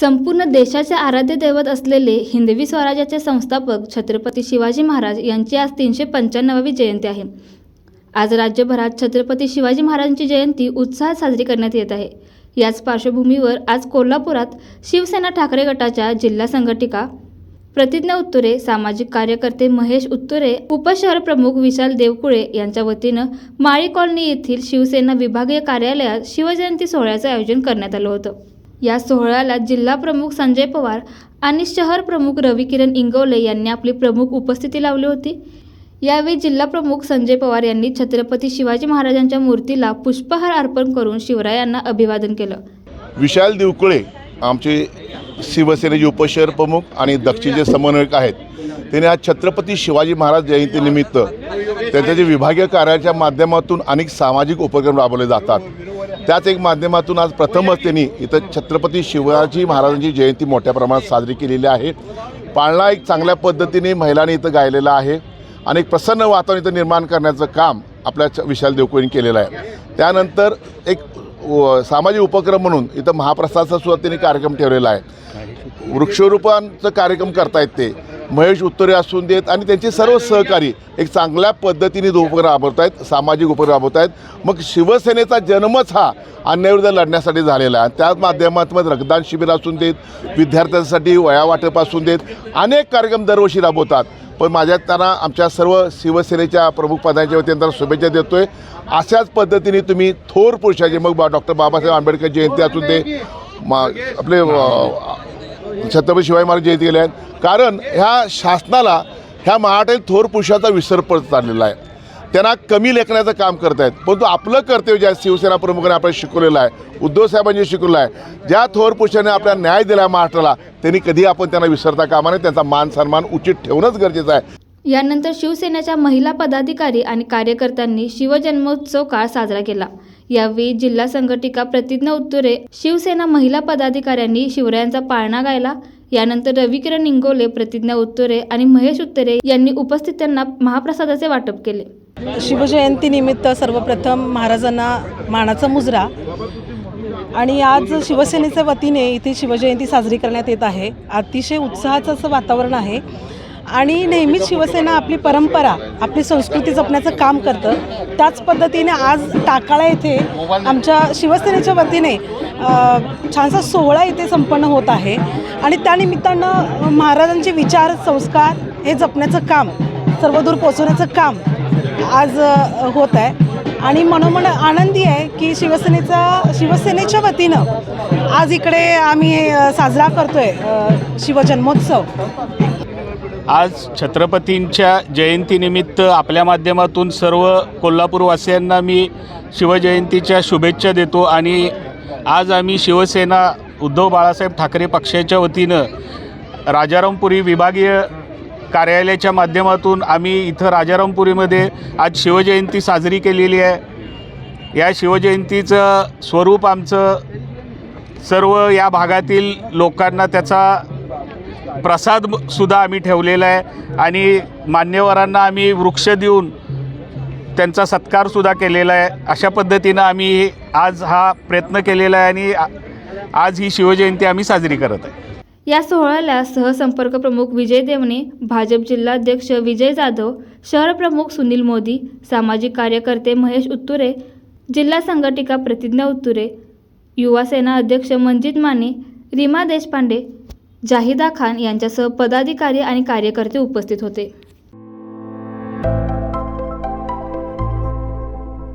संपूर्ण देशाचे आराध्य दैवत असलेले हिंदवी स्वराज्याचे संस्थापक छत्रपती शिवाजी महाराज यांची आज तीनशे पंच्याण्णवावी जयंती आहे. आज राज्यभरात छत्रपती शिवाजी महाराजांची जयंती उत्साहात साजरी करण्यात येत आहे. याच पार्श्वभूमीवर आज कोल्हापुरात शिवसेना ठाकरे गटाच्या जिल्हा संघटिका प्रतिज्ञा उत्तुरे सामाजिक कार्यकर्ते महेश उत्तुरे उपशहर प्रमुख विशाल देवकुळे यांच्या वतीनं माळी कॉलनी येथील शिवसेना विभागीय कार्यालयात शिवजयंती सोहळ्याचं आयोजन करण्यात आलं होतं. या सोहळ्याला जिल्हा प्रमुख संजय पवार आणि शहर प्रमुख रवी किरण इंगवले यांनी आपली प्रमुख उपस्थिती लावली होती. यावेळी जिल्हा प्रमुख संजय पवार यांनी छत्रपती शिवाजी महाराजांच्या मूर्तीला पुष्पहार अर्पण करून शिवरायांना अभिवादन केलं. विशाल देवकुळे आमचे शिवसेनेचे उपशहर प्रमुख आणि दक्षिणचे समन्वयक आहेत त्यांनी आज छत्रपती शिवाजी महाराज जयंतीनिमित्त त्यांच्या जे विभागीय कार्याच्या माध्यमातून अनेक सामाजिक उपक्रम राबवले जातात. त्याच एक माध्यमातून आज प्रथमच त्यांनी इथं छत्रपती शिवाजी महाराजांची जयंती मोठ्या प्रमाणात साजरी केलेली आहे. पाळणा एक चांगल्या पद्धतीने महिलांनी इथं गायलेला आहे. आणि एक प्रसन्न वातावरण इथं निर्माण करण्याचं काम आपल्या विशाल देवकुळींनी केलेलं आहे. त्यानंतर एक सामाजिक उपक्रम म्हणून इथं महाप्रसादचा सुद्धा त्यांनी कार्यक्रम ठेवलेला आहे. वृक्षरूपांचं कार्यक्रम करतायत ते. महेश उत्तरे असून देत आणि त्यांचे सर्व सहकारी एक चांगल्या पद्धतीने उपक्रम राबवत आहेत सामाजिक उपक्रम राबवत आहेत मग शिवसेनेचा जन्मच हा अन्यायविरुद्ध लढण्यासाठी झालेला आहे. त्याच माध्यमातून रक्तदान शिबिर असून देत विद्यार्थ्यांसाठी वया वाटप असून देत अनेक कार्यक्रम दरवर्षी राबवतात. पण माझ्या त्यांना आमच्या सर्व शिवसेनेच्या प्रमुख पदांच्या वतीने त्यांना शुभेच्छा देतोय. अशाच पद्धतीने तुम्ही थोर पुरुषाचे मग बा डॉक्टर बाबासाहेब आंबेडकर जयंती असून ते मा आपले छत्रपती शिवाजी महाराज जयंती गेले आहेत. कारण ह्या शासनाला ह्या मराठीत थोर पुरुषाचा विसर पडत चाललेला आहे. त्यांना कमी लेखण्याचं काम करत आहेत परंतु आपलं कर्तव्य ज्या शिवसेना प्रमुखाने आपल्याला शिकवलेलं आहे उद्धव साहेबांनी शिकवलं आहे ज्या थोर पुरुषांनी आपला न्याय दिला महाराष्ट्राला त्यांनी कधी आपण त्यांना विसरता कामा नये त्यांचा मान सन्मान उचित ठेवणंच गरजेचं आहे. यानंतर शिवसेनेच्या महिला पदाधिकारी आणि कार्यकर्त्यांनी शिवजन्मोत्सव काळ साजरा केला. यावेळी जिल्हा संघटिका प्रतिज्ञा उत्तुरे शिवसेना महिला पदाधिकाऱ्यांनी शिवरायांचा पाळणा गायला. यानंतर रविकिरण इंगोले प्रतिज्ञा उत्तुरे आणि महेश उत्तरे यांनी उपस्थितांना महाप्रसादाचे वाटप केले. शिवजयंतीनिमित्त सर्वप्रथम महाराजांना मानाचा मुजरा. आणि आज शिवसेनेच्या वतीने इथे शिवजयंती साजरी करण्यात येत आहे. अतिशय उत्साहाचं असं वातावरण आहे. आणि नेहमीच शिवसेना आपली परंपरा आपली संस्कृती जपण्याचं काम करतं. त्याच पद्धतीने आज टाकाळा येथे आमच्या शिवसेनेच्या वतीने छानसा सोहळा इथे संपन्न होत आहे. आणि त्यानिमित्तानं महाराजांचे विचार संस्कार हे जपण्याचं काम सर्वदूर पोचवण्याचं काम आज होत आहे. आणि मनोमन आनंदी आहे की शिवसेनेचा शिवसेनेच्या वतीनं आज इकडे आम्ही साजरा करतोय शिवजन्मोत्सव. आज छत्रपतींच्या जयंतीनिमित्त आपल्या माध्यमातून सर्व कोल्हापूरवासियांना मी शिवजयंतीच्या शुभेच्छा देतो आणि आज आम्ही शिवसेना उद्धव बाळासाहेब ठाकरे पक्षाच्या वतीनं राजारामपुरी विभागीय कार्यालयाच्या माध्यमातून आम्ही इथं राजारामपुरीमध्ये आज शिवजयंती साजरी केलेली आहे. या शिवजयंतीचं स्वरूप आमचं सर्व या भागातील लोकांना त्याचा प्रसाद सुद्धा आम्ही ठेवलेला आहे आणि मान्यवरांना आम्ही वृक्ष देऊन त्यांचा सत्कारसुद्धा केलेला आहे. अशा पद्धतीनं आम्ही आज हा प्रयत्न केलेला आहे आणि आज ही शिवजयंती आम्ही साजरी करत आहे. या सोहळ्याला सहसंपर्क प्रमुख विजय देवणे भाजप जिल्हाध्यक्ष विजय जाधव शहर प्रमुख सुनील मोदी सामाजिक कार्यकर्ते महेश उत्तुरे जिल्हा संघटिका प्रतिज्ञा उत्तुरे युवा सेना अध्यक्ष मंजित माने रीमा देशपांडे जाहिदा खान यांच्यासह पदाधिकारी आणि कार्यकर्ते उपस्थित होते.